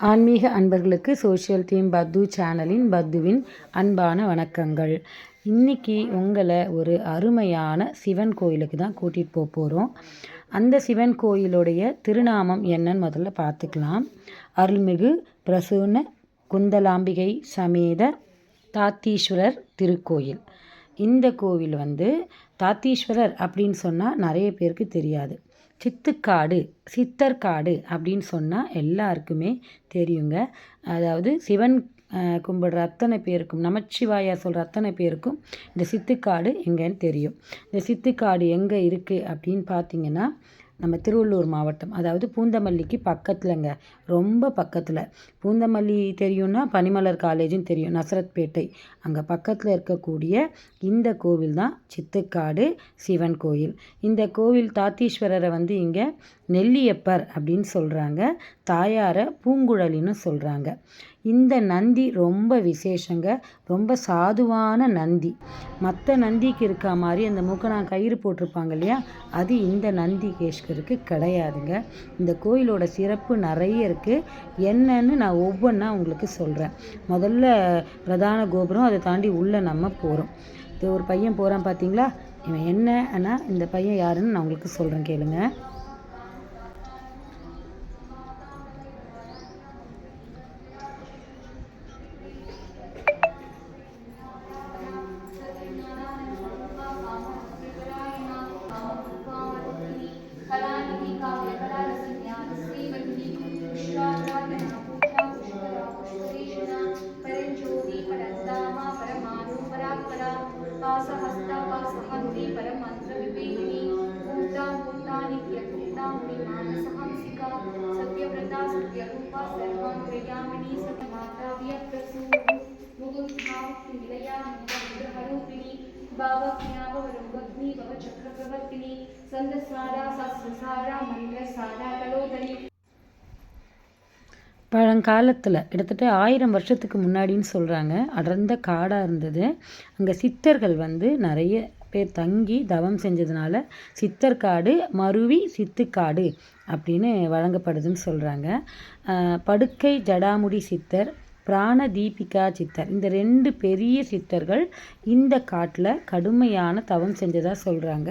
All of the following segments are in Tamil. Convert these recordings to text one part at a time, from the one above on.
ஆன்மீக அன்பர்களுக்கு சோஷியல் டீம் பத்து சேனலின் பத்துவின் அன்பான வணக்கங்கள். இன்றைக்கி உங்களை ஒரு அருமையான சிவன் கோயிலுக்கு தான் கூட்டிகிட்டு போக போகிறோம் அந்த சிவன் கோயிலுடைய திருநாமம் என்னன்னு முதல்ல பார்த்துக்கலாம். அருள்மிகு பிரசூன குந்தலாம்பிகை சமேத தாத்தீஸ்வரர் திருக்கோயில். இந்த கோவில் வந்து தாத்தீஸ்வரர் அப்படின்னு சொன்னால் நிறைய பேருக்கு தெரியாது. சித்துக்காடு சித்தர்காடு அப்படின்னு சொன்னால் எல்லாருக்குமே தெரியுங்க. அதாவது சிவன் கும்பிடுற அத்தனை பேருக்கும் நமச்சிவாயா சொல்கிற அத்தனை பேருக்கும் இந்த சித்துக்காடு எங்கேன்னு தெரியும். இந்த சித்துக்காடு எங்கே இருக்குது அப்படின்னு பார்த்தீங்கன்னா நம்ம திருவள்ளூர் மாவட்டம் அதாவது பூந்தமல்லிக்கு பக்கத்துலங்க ரொம்ப பக்கத்தில். பூந்தமல்லி தெரியும்னா பனிமலர் காலேஜும் தெரியும் நசரத்பேட்டை. அங்கே பக்கத்தில் இருக்கக்கூடிய இந்த கோவில் தான் சித்துக்காடு சிவன் கோயில். இந்த கோவில் தாத்தீஸ்வரரை வந்து இங்கே நெல்லியப்பர் அப்படின்னு சொல்கிறாங்க தாயாரை பூங்குழலின்னு சொல்கிறாங்க இந்த நந்தி ரொம்ப விசேஷங்க. ரொம்ப சாதுவான நந்தி. மற்ற நந்திக்கு இருக்கா மாதிரி அந்த மூக்கணா கயிறு போட்டிருப்பாங்க இல்லையா? அது இந்த நந்தி கேஷ்கருக்கு கிடையாதுங்க. இந்த கோயிலோட சிறப்பு நிறைய இருக்குது என்னன்னு நான் ஒவ்வொன்றா உங்களுக்கு சொல்கிறேன் முதல்ல பிரதான கோபுரம் அதை தாண்டி உள்ளே நம்ம போகிறோம் இது ஒரு பையன் போகிறான் பார்த்தீங்களா இவன் என்னன்னா இந்த பையன் யாருன்னு நான் உங்களுக்கு சொல்கிறேன் கேளுங்கள் சர்வா பழங்காலத்தில் கிட்டத்தட்ட ஆயிரம் வருஷத்துக்கு முன்னாடின்னு சொல்கிறாங்க அடர்ந்த காடாக இருந்தது. அங்கே சித்தர்கள் வந்து நிறைய பேர் தங்கி தவம் செஞ்சதுனால சித்தர் காடு மருவி சித்துக்காடு அப்படின்னு வழங்கப்படுதுன்னு சொல்கிறாங்க படுக்கை ஜடாமுடி சித்தர் பிராண தீபிகா சித்தர் இந்த ரெண்டு பெரிய சித்தர்கள் இந்த காட்டில் கடுமையான தவம் செஞ்சதாக சொல்கிறாங்க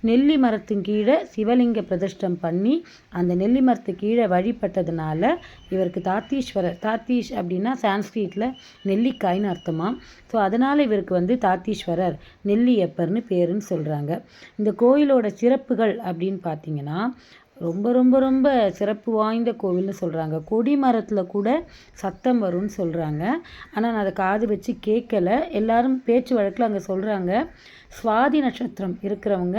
நெல்லி மரத்தின் கீழே சிவலிங்க பிரதிஷ்டம் பண்ணி அந்த நெல்லி மரத்து கீழே வழிபட்டதுனால இவருக்கு தாத்தீஸ்வரர் தாத்தீஷ் அப்படின்னா சான்ஸ்கிரிட்டில் நெல்லிக்காய்னு அர்த்தமா? ஸோ அதனால் இவருக்கு வந்து தாத்தீஸ்வரர் நெல்லியப்பர்னு பேருன்னு சொல்கிறாங்க இந்த கோயிலோட சிறப்புகள் அப்படின்னு பார்த்தீங்கன்னா ரொம்ப ரொம்ப ரொம்ப சிறப்பு வாய்ந்த கோவில்னு சொல்கிறாங்க கொடி மரத்தில் கூட சத்தம் வரும்னு சொல்கிறாங்க ஆனால் நான் அதை காது வச்சு கேட்கல. எல்லாரும் பேச்சு வழக்கில் அங்கே சொல்கிறாங்க சுவாதி நட்சத்திரம் இருக்கிறவங்க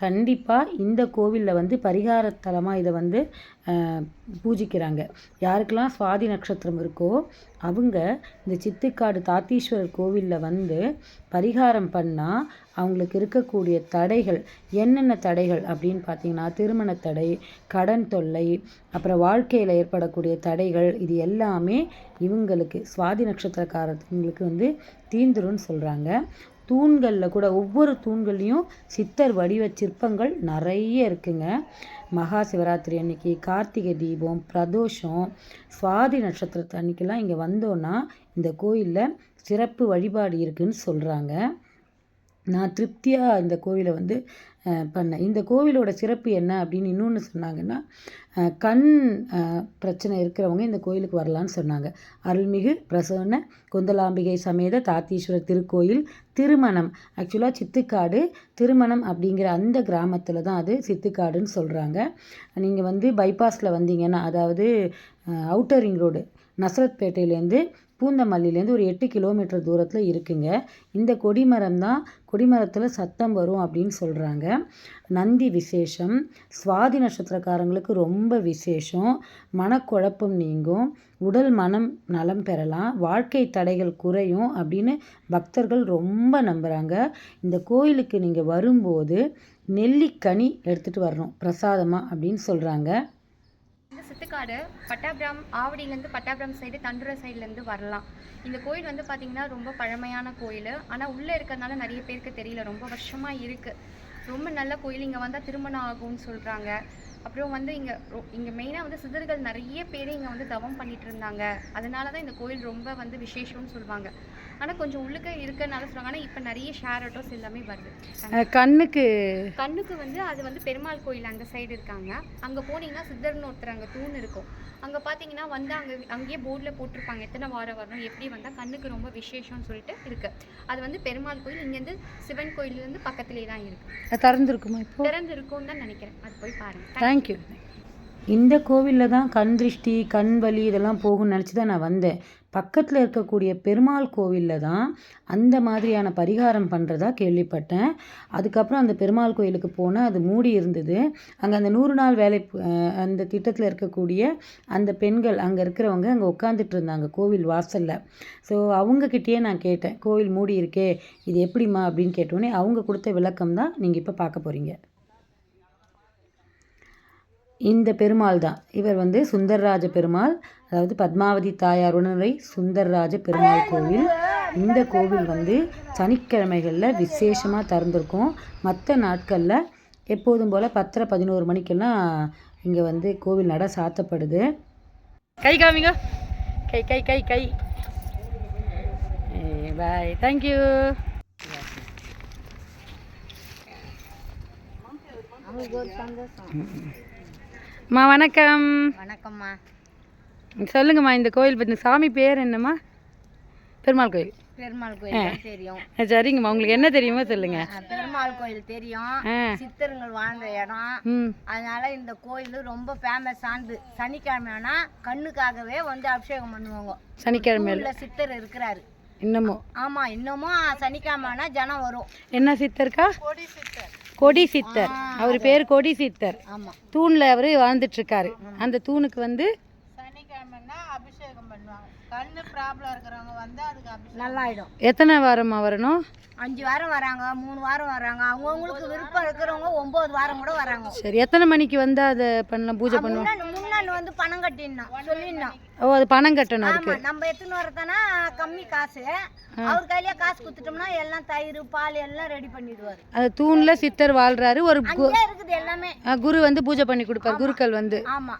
கண்டிப்பாக இந்த கோவிலில் வந்து பரிகாரத்தலமாக இதை வந்து பூஜிக்கிறாங்க. யாருக்கெல்லாம் சுவாதி நட்சத்திரம் இருக்கோ அவங்க இந்த சித்துக்காடு தாத்தீஸ்வரர் கோவிலில் வந்து பரிகாரம் பண்ணால் அவங்களுக்கு இருக்கக்கூடிய தடைகள் என்னென்ன தடைகள் அப்படின்னு பார்த்தீங்கன்னா திருமண தடை கடன் தொல்லை அப்புறம் வாழ்க்கையில் ஏற்படக்கூடிய தடைகள் இது எல்லாமே இவங்களுக்கு சுவாதி நட்சத்திரக்காரங்களுக்கு வந்து தீந்துருன்னு சொல்கிறாங்க தூண்களில் கூட ஒவ்வொரு தூண்கள்லேயும் சித்தர் வடிவ சிற்பங்கள் நிறைய இருக்குங்க. மகா சிவராத்திரி அன்னைக்கு கார்த்திகை தீபம் பிரதோஷம் சுவாதி நட்சத்திரத்து அன்னைக்கெல்லாம் இங்கே வந்தோன்னா இந்த கோயிலில் சிறப்பு வழிபாடு இருக்குதுன்னு சொல்கிறாங்க நான் திருப்தியாக இந்த கோவிலை வந்து பண்ணேன் இந்த கோவிலோட சிறப்பு என்ன அப்படின்னு இன்னொன்று சொன்னாங்கன்னா கண் பிரச்சனை இருக்கிறவங்க இந்த கோயிலுக்கு வரலான்னு சொன்னாங்க. அருள்மிகு பிரசன்ன குந்தலாம்பிகை சமேத தாத்தீஸ்வரர் திருக்கோயில் திருமணம். ஆக்சுவலாக சித்துக்காடு திருமணம் அப்படிங்கிற அந்த கிராமத்தில் தான் அது சித்துக்காடுன்னு சொல்கிறாங்க நீங்கள் வந்து பைபாஸில் வந்தீங்கன்னா அதாவது அவுட்டர் ரிங் ரோடு நசரத்பேட்டையிலேருந்து பூந்தமல்லிலேருந்து ஒரு எட்டு கிலோமீட்டர் தூரத்தில் இருக்குங்க. இந்த கொடிமரம் தான் கொடிமரத்தில் சத்தம் வரும் அப்படின்னு சொல்கிறாங்க நந்தி விசேஷம். சுவாதி நட்சத்திரக்காரங்களுக்கு ரொம்ப விசேஷம். மனக்குழப்பம் நீங்கும். உடல் மனம் நலம் பெறலாம். வாழ்க்கை தடைகள் குறையும் அப்படின்னு பக்தர்கள் ரொம்ப நம்புகிறாங்க இந்த கோயிலுக்கு நீங்கள் வரும்போது நெல்லிக்கனி எடுத்துகிட்டு வரணும். பிரசாதமாக அப்படின்னு சொல்கிறாங்க இந்த சித்துக்காடு பட்டாபிராம் ஆவடியிலேருந்து பட்டாபிராம் சைடு தண்டுர சைட்லேருந்து வரலாம். இந்த கோயில் வந்து பார்த்திங்கன்னா ரொம்ப பழமையான கோயில். ஆனால் உள்ளே இருக்கிறதுனால நிறைய பேருக்கு தெரியல. ரொம்ப வருஷமாக இருக்குது ரொம்ப நல்ல கோயில். இங்கே வந்தால் திருமணம் ஆகும்னு சொல்கிறாங்க அப்புறம் வந்து இங்கே இங்கே மெயினாக வந்து சிதர்கள் நிறைய பேர் இங்கே வந்து தவம் பண்ணிட்டு இருந்தாங்க. அதனால தான் இந்த கோயில் ரொம்ப வந்து விசேஷம்னு சொல்லுவாங்க. ஆனால் கொஞ்சம் உள்ளுக்க இருக்கனால சொல்லுவாங்க. ஆனால் இப்போ நிறைய ஷேர் ஆட்டோஸ் எல்லாமே வருது. கண்ணுக்கு. கண்ணுக்கு வந்து அது வந்து பெருமாள் கோயில் அந்த சைடு இருக்காங்க. அங்கே போனீங்கன்னா சித்தர்னு ஒருத்தர் அங்கே தூண் இருக்கும். அங்கே பார்த்தீங்கன்னா வந்து அங்கே அங்கேயே போர்டில் போட்டிருப்பாங்க. எத்தனை வாரம் வரணும் எப்படி வந்தால் கண்ணுக்கு ரொம்ப விசேஷம்னு சொல்லிட்டு இருக்கு. அது வந்து பெருமாள் கோயில். இங்கேருந்து சிவன் கோயிலேருந்து பக்கத்துலேயே தான் இருக்கு. திறந்துருக்குமா இப்போ? திறந்து இருக்கும்னு தான் நினைக்கிறேன். அது போய் பாருங்க. தேங்க்யூ இந்த கோவிலில் தான் கண் திருஷ்டி கண் வலி இதெல்லாம் போகும்னு நினச்சி தான் நான் வந்தேன். பக்கத்தில் இருக்கக்கூடிய பெருமாள் கோவிலில் தான் அந்த மாதிரியான பரிகாரம் பண்ணுறதா கேள்விப்பட்டேன். அதுக்கப்புறம் அந்த பெருமாள் கோயிலுக்கு போனால் அது மூடி இருந்தது. அங்கே அந்த நூறு நாள் வேலை அந்த திட்டத்தில் இருக்கக்கூடிய அந்த பெண்கள் அங்கே இருக்கிறவங்க அங்கே உட்காந்துட்டு இருந்தாங்க கோவில் வாசலில். ஸோ அவங்கக்கிட்டேயே நான் கேட்டேன் கோவில் மூடி இருக்கே இது எப்படிம்மா? அப்படின்னு கேட்டோன்னே அவங்க கொடுத்த விளக்கம் தான் நீங்கள் இப்போ பார்க்க போகிறீங்க இந்த பெருமாள் தான். இவர் வந்து சுந்தரராஜ பெருமாள். அதாவது பத்மாவதி தாயார் உணரை சுந்தரராஜ பெருமாள் கோவில். இந்த கோவில் வந்து சனிக்கிழமைகளில் விசேஷமாக திறந்துருக்கும். மற்ற நாட்களில் எப்போதும் போல் பத்தரை பதினோரு மணிக்கெல்லாம் இங்கே வந்து கோவில் நட சாத்தப்படுது. கை காமிங்க. கை கை கை கை. பாய் தேங்க்யூ அம்மா வணக்கம். வணக்கம்மா. சொல்லுங்கம்மா இந்த கோயில் பற்றி சாமி பேர் என்னம்மா? பெருமாள் கோயில். பெருமாள் கோயில் தெரியும். சரிங்கம்மா உங்களுக்கு என்ன தெரியுமோ சொல்லுங்க. பெருமாள் கோயில் தெரியும். சித்தருங்கள் வாழ்ந்த இடம். ம். அதனால இந்த கோயில் ரொம்ப ஃபேமஸ் ஆனது. சனிக்கிழமைனா கண்ணுக்காகவே வந்து அபிஷேகம் பண்ணுவாங்க. சனிக்கிழமை ஊர்ல சித்தர் இருக்கிறாரு. இன்னமும். ஆமா இன்னமும் சனிக்கிழமைனா ஜனம் வரும். என்ன சித்தர்க்கா? கொடி சித்தர். அவர் பேர் கொடி சித்தர் ஆமா. தூணில் அவர் வாழ்ந்துட்டு இருக்காரு அந்த தூணுக்கு வந்து சனிக்கிழமைனா அபிஷேகம் பண்ணுவாங்க. கண்ணு ப்ராப்ளம் இருக்கிறவங்க வந்து அதுக்கு அபிஷேகம் நல்லாயிடும். எத்தனை வாரமா வரணும் அஞ்சு வாரம் வராங்க மூணு வாரம் வராங்க. அவங்கவுங்களுக்கு விருப்பம் இருக்கிறவங்க ஒன்பது வாரம் கூட வராங்க. சரி எத்தனை மணிக்கு வந்து அதை பண்ணலாம் பூஜை பண்ணுவோம்? முன்னாடி வந்து பணம் கட்டிடணும் சொல்லிடணும் ஓ அது பணம் கட்டணும் ஆமா அதுக்கு நம்ம எத்தனை வரதானா கம்மி காசு. அவர் கையிலே காசு கொடுத்துட்டோம்னா எல்லாம் தயிர் பால் எல்லாம் ரெடி பண்ணிடுவாரு. அந்த தூணில் சித்தர் வாழ்றாரு. ஒரு கு- அங்கேயே இருக்குது எல்லாமே. ஆ, குரு வந்து பூஜை பண்ணி கொடுப்பார். குருக்கள் வந்து. ஆமா.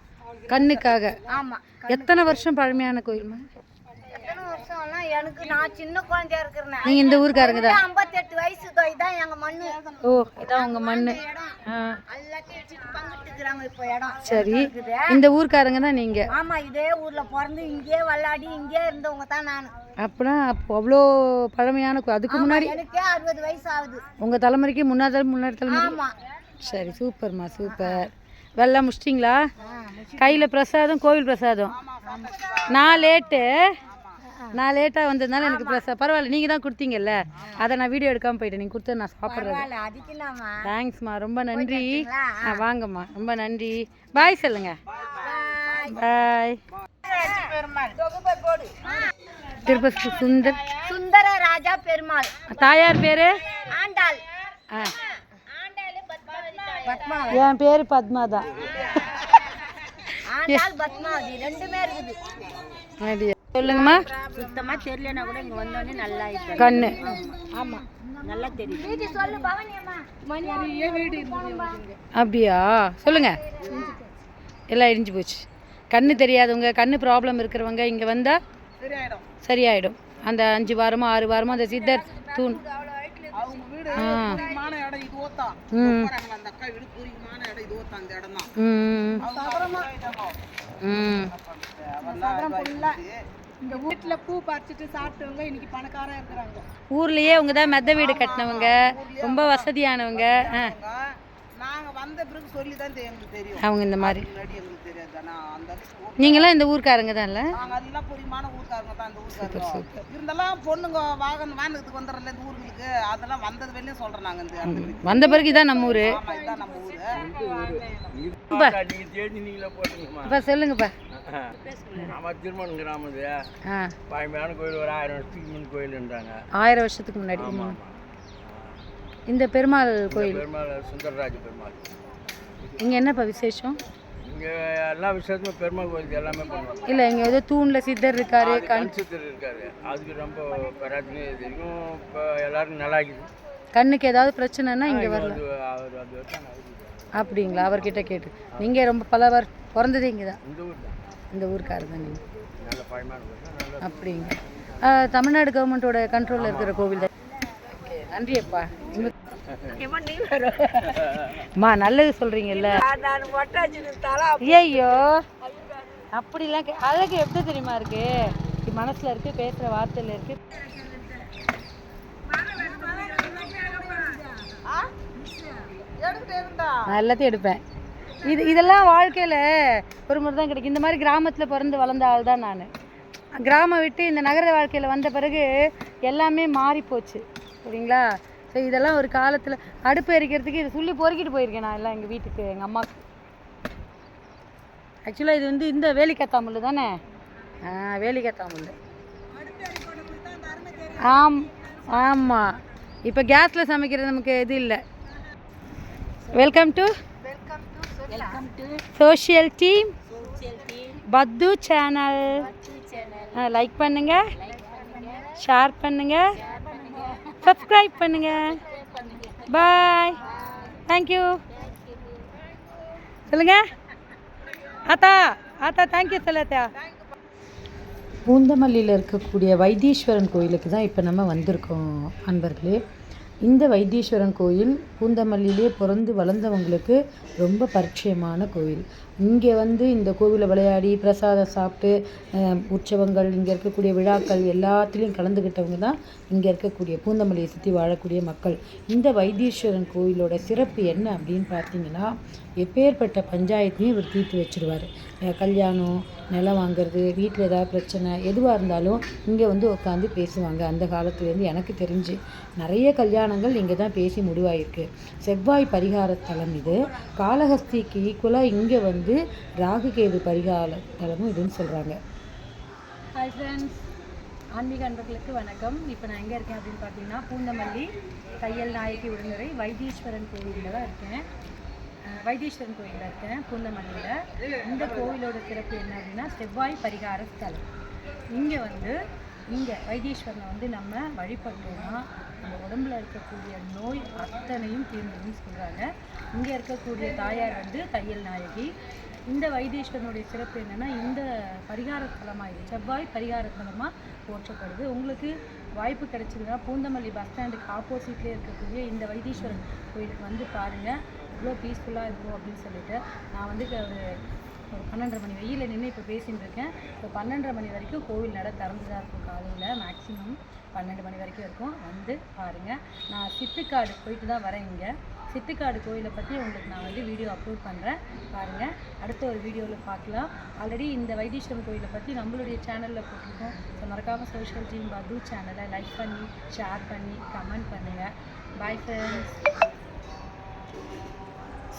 கண்ணுக்காக. ஆமா. எத்தனை வருஷம் பழமையான கோயில்மா வருஷம்னா எனக்கு நான் சின்ன குழந்தையா இருக்கிறேன். நீங்க இந்த ஊருக்காரங்க தான். ஐம்பத்தெட்டு வயசு தொகை தான் எங்க மண்ணு. ஓ இதான் உங்க மண்ணு. சரி. இந்த ஊருக்காரங்க தான் நீங்க. ஆமா இதே ஊர்ல பிறந்து இங்கேயே விளையாடி இங்கேயே இருந்தவங்க தான் நான். அப்பனா அப்போ அவ்வளோ பழமையான அதுக்கு முன்னாடி எனக்கே அறுபது வயசு ஆகுது. உங்க தலைமுறைக்கு முன்னாடி முன்னாடி தலைமுறை சரி சூப்பர்மா சூப்பர். வெள்ளம் முடிச்சிட்டிங்களா? கையில் பிரசாதம் கோவில் பிரசாதம். நான் லேட்டு. நான் லேட்டாக வந்ததுனால எனக்கு பிரசாதம் பரவாயில்ல நீங்கள் தான் கொடுத்தீங்கல்ல? அதை நான் வீடியோ எடுக்காமல் போயிட்டேன். நீங்கள் கொடுத்து நான் அதுக்குலாமா தேங்க்ஸ்மா ரொம்ப நன்றி. ஆ வாங்கம்மா ரொம்ப நன்றி. பாய் சொல்லுங்க. பாய் திருப்பதி சுந்தர். சுந்தர ராஜா பெருமாள். தாயார் பேரு? ஆண்டாள். என் பேர் பத்மா தான் ஆண்டாள் பத்மாவதி. ரெண்டுமே இருக்குது? சொல்லுங்கம்மா. சுத்தமா தெரியலனா கூட இங்க வந்தோடனே நல்லா ஆயிட்டு கண்ணு. ஆமா. நல்லா தெரியும் வீட்டு சொல்லு பவனி அம்மா. அப்படியா? சொல்லுங்க. எல்லாம் இடிஞ்சு போச்சு. கண்ணு தெரியாதவங்க கண்ணு ப்ராப்ளம் இருக்கிறவங்க இங்கே வந்தால் சரியாயிடும். அந்த அஞ்சு வாரமோ ஆறு வாரமோ அந்த சித்தர் தூண். ஆ. ம். ம் ம் இந்த வீட்டுல பூ பறிச்சிட்டு சாப்பிட்டவங்க இன்னைக்கு பணக்காரா இருக்கிறாங்க. ஊர்லயே அவங்க தான் மெத்த வீடு கட்டினவங்க. ரொம்ப வசதியானவங்க. ஆ. நாங்க வந்த பிறகு சொல்லி தான் எங்களுக்கு தெரியும். அவங்க இந்த மாதிரி. முன்னாடி எங்களுக்கு தெரியாது. அந்த நீங்களாம் இந்த ஊர்க்காரங்க தான்ல நாங்க எல்லாம் பொறியமான ஊருக்காரங்க தான். அந்த ஊருக்காரங்க. இருந்தாலும் பொண்ணுங்க வாகனம் வானத்துக்கு வந்துடுறல இந்த ஊர்களுக்கு. அதெல்லாம் வந்தது வெளியும் சொல்றோம் நாங்க இந்த. வந்த பிறகு இதான் நம்ம ஊர். ஆமா இதுதான் நம்ம ஊரு. இப்போ சொல்லுங்கப்பா. நம்ம திருமணம் கிராமம் பழமையான கோயில் ஒரு ஆயிரம் வருஷத்துக்கு முன் கோயில்ன்றாங்க. ஆயிரம் வருஷத்துக்கு முன்னாடி. ஆமாம் இந்த பெருமாள் கோயில். பெருமாள் சுந்தரராஜ பெருமாள். இங்கே என்னப்பா விசேஷம்? இங்கே எல்லா விஷயத்துமே பெருமாள் கோயிலுக்கு எல்லாமே பண்ணுவாங்க. இல்லை இங்கே ஏதோ தூணில் சித்தர் இருக்காரு அது கன்சித்தர் இருக்காரு. அதுக்கு ரொம்ப பராத்தினே தெரியும் இப்போ எல்லாருக்கும் நல்லா இருக்குது கண்ணுக்கு ஏதாவது பிரச்சனைனா இங்கே இருக்குது. அப்படிங்களா? அவர்கிட்ட கேட்டு. நீங்கள் ரொம்ப பல பிறந்ததே இங்கே தான் இந்த ஊர் தான்? இந்த ஊருக்காரர் தான் நீங்கள் நல்ல பழமையான ஊர் தான் நல்ல அப்படிங்க தமிழ்நாடு கவர்மெண்ட்டோட கண்ட்ரோலில் இருக்கிற கோவில் தான். நன்றி அப்பா. அம்மா நல்லது சொல்கிறீங்கல்ல ஐயோ அப்படிலாம் கே- அழகு எப்படி தெரியுமா இருக்கு? இது மனசுல இருக்கு பேசுற வார்த்தையில இருக்கு. நான் எல்லாத்தையும் எடுப்பேன். இது இதெல்லாம் வாழ்க்கையில் ஒரு முறை தான் கிடைக்கும். இந்த மாதிரி கிராமத்தில் பிறந்து வளர்ந்த ஆள் தான் நான். கிராமம் விட்டு இந்த நகர வாழ்க்கையில் வந்த பிறகு எல்லாமே மாறி போச்சு சரிங்களா? ஸோ இதெல்லாம் ஒரு காலத்தில் அடுப்பு எரிக்கிறதுக்கு இதை சொல்லி பொறுக்கிட்டு போயிருக்கேன் நான் எல்லாம் எங்கள் வீட்டுக்கு எங்கள் அம்மாவுக்கு ஆக்சுவலாக இது வந்து இந்த வேலிக்கத்தாமுல் தானே? ஆ வேலிக்கத்தாமுல் ஆம் ஆமாம் இப்போ கேஸில் சமைக்கிறது நமக்கு இது இல்லை. வெல்கம் டு சோஷியல் டீம் பத்து சேனல் லைக் பண்ணுங்க. ஷேர் பண்ணுங்க. சப்ஸ்கிரைப் பண்ணுங்க. பாய் தேங்க்யூ சொல்லுங்க. ஆத்தா ஆத்தா தேங்க்யூ சொல்லத்தா பூந்தமல்லியில் இருக்கக்கூடிய வைத்தீஸ்வரன் கோயிலுக்கு தான் இப்போ நம்ம வந்திருக்கோம் அன்பர்களே. இந்த வைத்தீஸ்வரன் கோயில் பூந்தமல்லியிலே பிறந்து வளர்ந்தவங்களுக்கு ரொம்ப பரிச்சயமான கோயில். இங்கே வந்து இந்த கோவிலில் விளையாடி பிரசாதம் சாப்பிட்டு உற்சவங்கள் இங்கே இருக்கக்கூடிய விழாக்கள் எல்லாத்துலேயும் கலந்துக்கிட்டவங்க தான் இங்கே இருக்கக்கூடிய பூந்தமல்லியை சுற்றி வாழக்கூடிய மக்கள். இந்த வைத்தீஸ்வரன் கோயிலோட சிறப்பு என்ன அப்படின்னு பார்த்தீங்கன்னா எப்பேற்பட்ட பஞ்சாயத்தையும் இவர் தீர்த்து வச்சிருவார். கல்யாணம் நிலம் வாங்குறது வீட்டில் ஏதாவது பிரச்சனை எதுவாக இருந்தாலும் இங்கே வந்து உட்காந்து பேசுவாங்க. அந்த காலத்துலேருந்து எனக்கு தெரிஞ்சு நிறைய கல்யாணங்கள் இங்கே தான் பேசி முடிவாயிருக்கு. செவ்வாய் பரிகார தலம் இது. காலஹஸ்திக்கு ஈக்குவலாக இங்கே வந்து ராகுகேது பரிகார தலமும் இதுன்னு சொல்கிறாங்க ஹாய் ஃப்ரெண்ட்ஸ் ஆன்மீக அன்பர்களுக்கு வணக்கம். இப்போ நான் எங்கே இருக்கேன் அப்படின்னு பார்த்தீங்கன்னா பூந்தமல்லி தையல் நாயகி உடனுரை வைத்தீஸ்வரன் கோவிலில் தான் இருக்கேன். வைத்தீஸ்வரன் கோயிலில் இருக்கேன் பூந்தமல்லியில். இந்த கோவிலோட சிறப்பு என்ன அப்படின்னா செவ்வாய் பரிகார ஸ்தலம் இங்கே வந்து இங்கே வைத்தீஸ்வரனை வந்து நம்ம வழிபட்டோம்னா நம்ம உடம்புல இருக்கக்கூடிய நோய் அத்தனையும் தீர்ந்துடும் சொல்கிறாங்க இங்கே இருக்கக்கூடிய தாயார் வந்து தையல் நாயகி. இந்த வைத்தீஸ்வரனுடைய சிறப்பு என்னென்னா இந்த பரிகாரத்தலமாக இது செவ்வாய் பரிகாரத்தலமாக போற்றப்படுது. உங்களுக்கு வாய்ப்பு கிடைச்சதுன்னா பூந்தமல்லி பஸ் ஸ்டாண்டுக்கு ஆப்போசிட்லேயே இருக்கக்கூடிய இந்த வைத்தீஸ்வரன் கோயிலுக்கு வந்து பாருங்கள் இவ்வளோ பீஸ்ஃபுல்லாக இருக்கும் அப்படின்னு சொல்லிட்டு நான் வந்து ஒரு ஒரு பன்னெண்டரை மணி வெயிலில் நின்று இப்போ பேசின்னு இருக்கேன். இப்போ பன்னெண்டரை மணி வரைக்கும் கோவில் நட திறந்து தான் இருக்கும் காலையில். மேக்ஸிமம் பன்னெண்டு மணி வரைக்கும் இருக்கும். வந்து பாருங்கள் நான் சித்துக்காடு போயிட்டு தான் வரேன் இங்கே. சித்துக்காடு கோயிலை பற்றி உங்களுக்கு நான் வந்து வீடியோ அப்லோட் பண்ணுறேன் பாருங்கள் அடுத்த ஒரு வீடியோவில் பார்க்கலாம். ஆல்ரெடி இந்த வைத்தீஸ்வரன் கோயிலை பற்றி நம்மளுடைய சேனலில் போட்டிருக்கோம். ஸோ மறக்காமல் சோஷியல் டீம் பது சேனலை லைக் பண்ணி ஷேர் பண்ணி கமெண்ட் பண்ணுங்கள் பாய் ஃப்ரெண்ட்ஸ்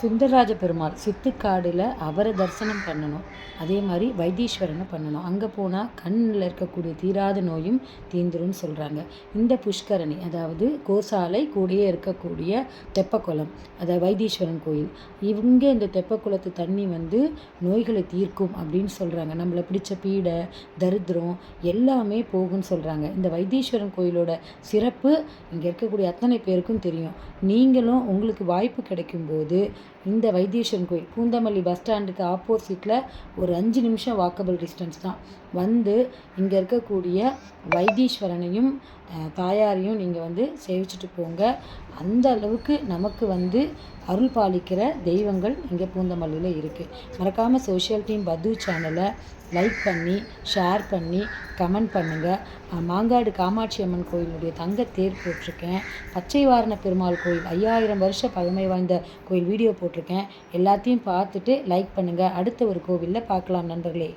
சுந்தரராஜ பெருமாள் சித்துக்காடில் அவரை தரிசனம் பண்ணணும். அதே மாதிரி வைத்தீஸ்வரனை பண்ணணும். அங்கே போனால் கண்ணில் இருக்கக்கூடிய தீராத நோயும் தீந்துரும்னு சொல்கிறாங்க இந்த புஷ்கரணி அதாவது கோசாலை கூடயே இருக்கக்கூடிய தெப்பக்குளம் அதாவது வைத்தீஸ்வரன் கோயில். இவங்க இந்த தெப்பக்குளத்து தண்ணி வந்து நோய்களை தீர்க்கும் அப்படின்னு சொல்கிறாங்க நம்மளை பிடிச்ச பீடை தரித்திரம் எல்லாமே போகும்னு சொல்கிறாங்க இந்த வைத்தீஸ்வரன் கோயிலோட சிறப்பு இங்கே இருக்கக்கூடிய அத்தனை பேருக்கும் தெரியும். நீங்களும் உங்களுக்கு வாய்ப்பு கிடைக்கும்போது இந்த வைத்தீஸ்வரன் கோயில் பூந்தமல்லி பஸ் ஸ்டாண்டுக்கு ஆப்போசிட்டில் ஒரு அஞ்சு நிமிஷம் வாக்கபிள் டிஸ்டன்ஸ் தான். வந்து இங்கே இருக்கக்கூடிய வைத்தீஸ்வரனையும் தாயாரையும் நீங்கள் வந்து சேவிச்சுட்டு போங்க. அந்த அளவுக்கு நமக்கு வந்து அருள் பாலிக்கிற தெய்வங்கள் இங்கே பூந்தமல்லியில் இருக்குது மறக்காமல் சோஷியல் டீம் பது சேனலை லைக் பண்ணி ஷேர் பண்ணி கமெண்ட் பண்ணுங்கள் மாங்காடு காமாட்சி அம்மன் கோயிலுடைய தங்க தேர் போட்டிருக்கேன். பச்சை வாரண பெருமாள் கோயில் ஐயாயிரம் வருஷ பழமை வாய்ந்த கோயில் வீடியோ போட்டிருக்கேன். எல்லாத்தையும் பார்த்துட்டு லைக் பண்ணுங்கள் அடுத்த ஒரு கோவிலில் பார்க்கலாம் நண்பர்களே.